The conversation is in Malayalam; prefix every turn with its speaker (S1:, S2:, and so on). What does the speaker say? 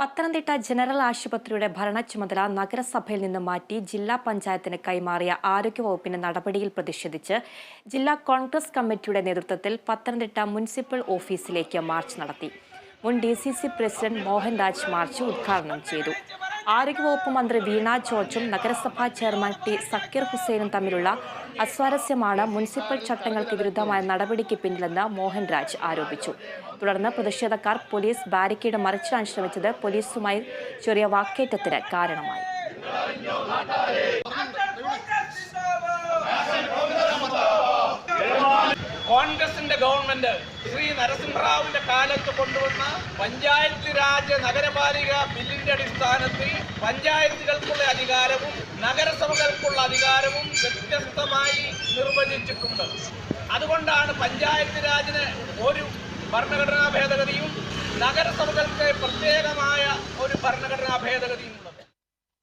S1: പത്തനംതിട്ട ജനറൽ ആശുപത്രിയുടെ ഭരണ ചുമതല നഗരസഭയിൽ നിന്ന് മാറ്റി ജില്ലാ പഞ്ചായത്തിന് കൈമാറിയ ആരോഗ്യവകുപ്പിന്റെ നടപടിയിൽ പ്രതിഷേധിച്ച് ജില്ലാ കോൺഗ്രസ് കമ്മിറ്റിയുടെ നേതൃത്വത്തിൽ പത്തനംതിട്ട മുനിസിപ്പൽ ഓഫീസിലേക്ക് മാർച്ച് നടത്തി. മുൻ D C C president Mohanraj march ഉദ്ഘാടനം ചെയ്തു. ആരോഗ്യവകുപ്പ് മന്ത്രി വീണ ജോർജും നഗരസഭാ ചെയർമാൻ ടി സക്കീർ ഹുസൈനും തമ്മിലുള്ള അസ്വാരസ്യമാണ് മുനിസിപ്പൽ ചട്ടങ്ങൾക്ക് വിരുദ്ധമായ നടപടിക്ക് പിന്നിലെന്ന് മോഹൻരാജ് ആരോപിച്ചു. തുടർന്ന് പ്രതിഷേധക്കാർ പോലീസ് ബാരിക്കേഡ് മറിച്ചിടാൻ ശ്രമിച്ചത് പോലീസുമായി ചെറിയ വാക്കേറ്റത്തിന് കാരണമായി.
S2: കോൺഗ്രസിന്റെ ഗവൺമെന്റ് ശ്രീ നരസിംഹറാവുവിന്റെ കാലത്ത് കൊണ്ടുവന്ന പഞ്ചായത്ത് രാജ് നഗരപാലിക ബില്ലിന്റെ അടിസ്ഥാനത്തിൽ പഞ്ചായത്തുകൾക്കുള്ള അധികാരവും നഗരസഭകൾക്കുള്ള അധികാരവും വ്യത്യസ്തമായി നിർവചിച്ചിട്ടുണ്ട്. അതുകൊണ്ടാണ് പഞ്ചായത്ത് രാജിന് ഒരു ഭരണഘടനാ ഭേദഗതിയും നഗരസഭകൾക്ക് പ്രത്യേകമായ ഒരു ഭരണഘടനാ ഭേദഗതിയും